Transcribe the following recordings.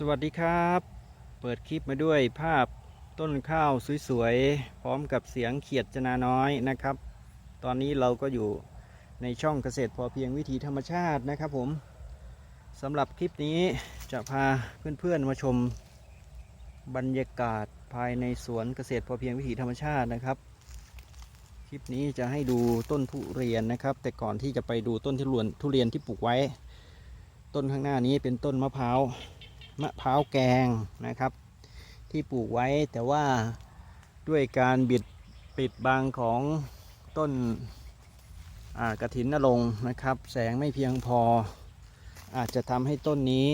สวัสดีครับ เปิดคลิปมาด้วยภาพต้นข้าวสวยๆ พร้อมกับเสียงเขียดจนาน้อยนะครับ ตอนนี้เราก็อยู่ในช่องเกษตรพอเพียงวิถีธรรมชาตินะครับผมสำหรับคลิปนี้จะพาเพื่อนๆมาชมบรรยากาศภายในสวนเกษตรพอเพียงวิถีธรรมชาตินะครับ คลิปนี้จะให้ดูต้นทุเรียนนะครับ แต่ก่อนที่จะไปดูต้นทุเรียนทุเรียนที่ปลูกไว้ ต้นข้างหน้านี้เป็นต้นมะพร้าว มะพร้าวแกงนะครับ ที่ปลูกไว้แต่ว่าด้วยการบิดปิดบังของต้นกระถินนรงนะครับ แสงไม่เพียงพอ อาจจะทำให้ต้นนี้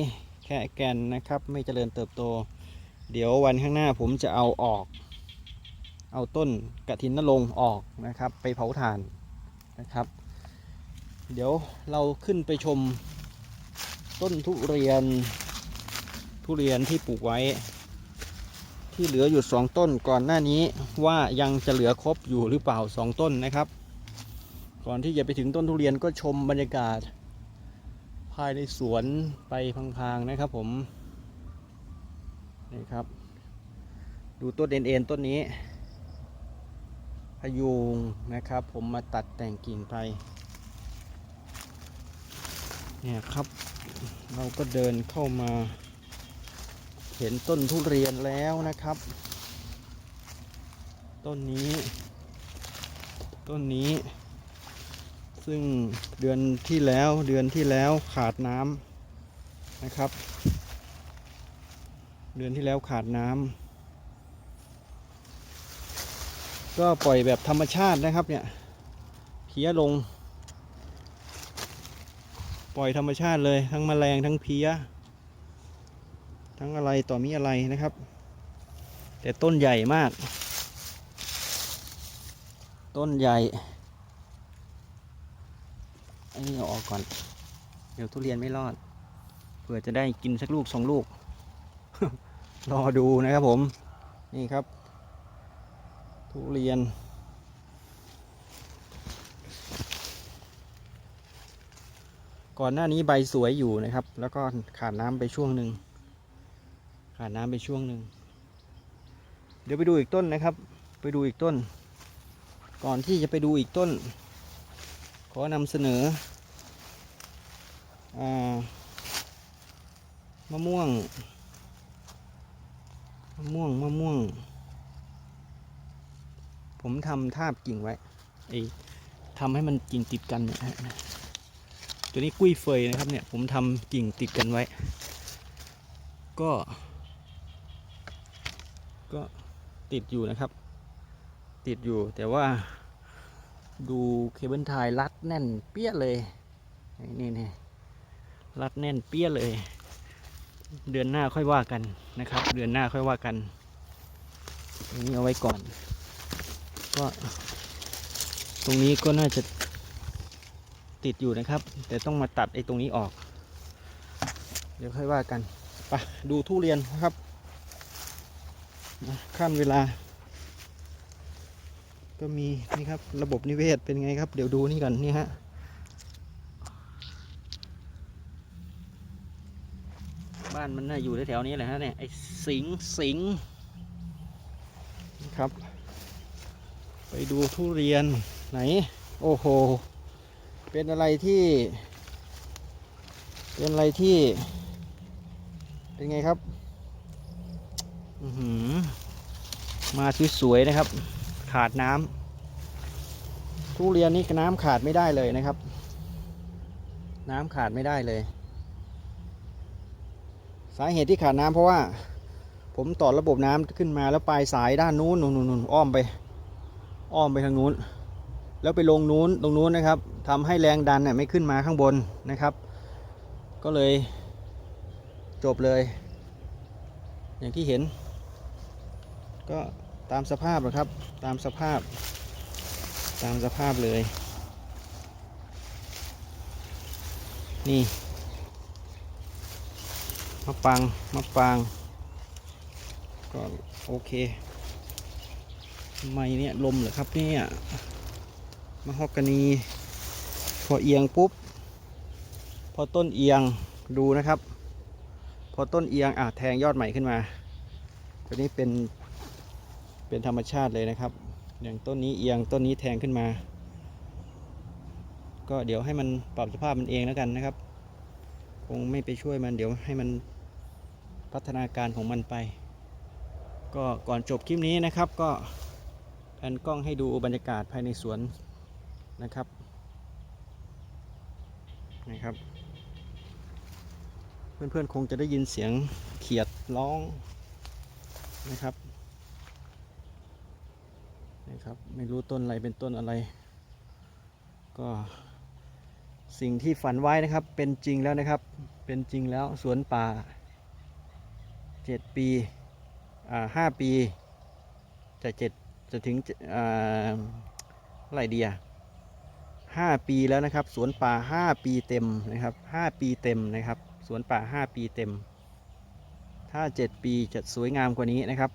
แค่แกนนะครับ ไม่เจริญเติบโต เดี๋ยววันข้างหน้าผมจะเอาออก เอาต้นกระถินนรงออกนะครับ ไปเผาถ่านนะครับ เดี๋ยวเราขึ้นไปชมต้นทุเรียน ทุเรียนที่ปลูกไว้ ที่เหลืออยู่สองต้นก่อนหน้านี้ว่ายังจะเหลือครบอยู่หรือเปล่าสองต้นนะครับ ก่อนที่จะไปถึงต้นทุเรียนก็ชมบรรยากาศ ภายในสวนไปพังๆนะครับผมนี่ครับ ดูต้นเอ็นๆต้นนี้พยุงนะครับ ผมมาตัดแต่งกิ่งไปเนี่ยครับ เราก็เดินเข้ามา เห็นต้นทุเรียนแล้วนะครับ ต้นนี้ ต้นนี้ ซึ่งเดือนที่แล้วเดือนที่แล้วขาดน้ำนะครับ เดือนที่แล้วขาดน้ำก็ปล่อยแบบธรรมชาตินะครับเนี่ยเพี้ยลง ปล่อยธรรมชาติเลยทั้งแมลงทั้งเพี้ย ทั้งอะไรต่อมีอะไรนะครับ แต่ต้นใหญ่มาก ต้นใหญ่อันนี้เอาออกก่อน เดี๋ยวทุเรียนไม่รอด เผื่อจะได้กินสักลูกสองลูก รอดูนะครับผม นี่ครับ ทุเรียน ก่อนหน้านี้ใบสวยอยู่นะครับ แล้วก็ขาดน้ำไปช่วงหนึ่ง ขาดน้ำไปช่วงหนึ่ง เดี๋ยวไปดูอีกต้นนะครับ ไปดูอีกต้น ก่อนที่จะไปดูอีกต้น ขอนำเสนออมะม่วง มะม่วง มะม่วง ผมทำทาบกิ่งไว้ไอ้ทำให้มันกิ่งติดกันเนี่ยฮะตัวนี้กุ้ยเฟยนะครับเนี่ยผมทำกิ่งติดกันไว้ ก็ ก็ติดอยู่นะครับ ติดอยู่แต่ว่าดูเคเบิลไทยรัดแน่นเปี้ยเลย นี่นี่รัดแน่นเปี้ยเลย เดือนหน้าค่อยว่ากันนะครับ เดือนหน้าค่อยว่ากันอันนี้เอาไว้ก่อนก็ตรงนี้ก็น่าจะติดอยู่นะครับ แต่ต้องมาตัดไอ้ตรงนี้ออก เดี๋ยวค่อยว่ากันไปดูทุเรียนนะครับ ขั้นเวลา ก็มีนี่ครับระบบนิเวศเป็นไงครับ เดี๋ยวดูนี่ก่อนนี่ฮะบ้านมันน่าอยู่แถวๆนี้แหละฮะเนี่ยไอ้สิงสิงครับ ไปดูทุเรียนไหน โอ้โห เป็นอะไรที่ เป็นอะไรที่ เป็นไงครับอือหือ มาสวยๆนะครับ ขาดน้ำทุเรียนนี่น้ำขาดไม่ได้เลยนะครับ น้ำขาดไม่ได้เลย สาเหตุที่ขาดน้ำเพราะว่า ผมต่อระบบน้ำขึ้นมาแล้วปลายสายด้านนู้นนู่นนู่นอ้อมไป อ้อมไปทางนู้น แล้วไปลงนู้นตรงนู้นนะครับทำให้แรงดันเนี่ยไม่ขึ้นมาข้างบนนะครับ ก็เลยจบเลย อย่างที่เห็น ก็ตามสภาพนะครับ ตามสภาพ ตามสภาพเลย นี่มะปางมะปาง ก็โอเคไมเนี่ยลมเหรอครับเนี่ยมะฮอกกานี พอเอียงปุ๊บ พอต้นเอียงดูนะครับ พอต้นเอียงอะแทงยอดใหม่ขึ้นมาตัวนี้เป็น เป็นธรรมชาติเลยนะครับ อย่างต้นนี้เอียงต้นนี้แทงขึ้นมา ก็เดี๋ยวให้มันปรับสภาพมันเองแล้วกันนะครับ คงไม่ไปช่วยมันเดี๋ยวให้มันพัฒนาการของมันไป ก็ก่อนจบคลิปนี้นะครับ ก็แผนกล้องให้ดูบรรยากาศภายในสวนนะครับนะครับ เพื่อนๆคงจะได้ยินเสียงเขียดร้องนะครับ นะครับไม่รู้ต้นอะไรเป็นต้นอะไร ก็สิ่งที่ฝันไว้นะครับเป็นจริงแล้วนะครับ เป็นจริงแล้วสวนป่าเจ็ดปีอ่าห้าปีจะเจ็ดจะถึงอ่าไร่ดีอะห้าปีแล้วนะครับสวนป่าห้าปีเต็มนะครับห้าปีเต็มนะครับสวนป่าห้าปีเต็ม ถ้าเจ็ดปีจะสวยงามกว่านี้นะครับ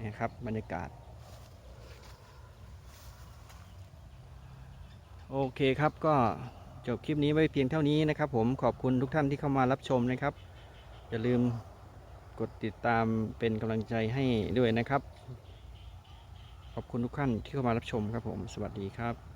นี่ครับบรรยากาศ โอเคครับก็จบคลิปนี้ไว้เพียงเท่านี้นะครับ ผมขอบคุณทุกท่านที่เข้ามารับชมนะครับ อย่าลืมกดติดตามเป็นกำลังใจให้ด้วยนะครับ ขอบคุณทุกท่านที่เข้ามารับชมครับผม สวัสดีครับ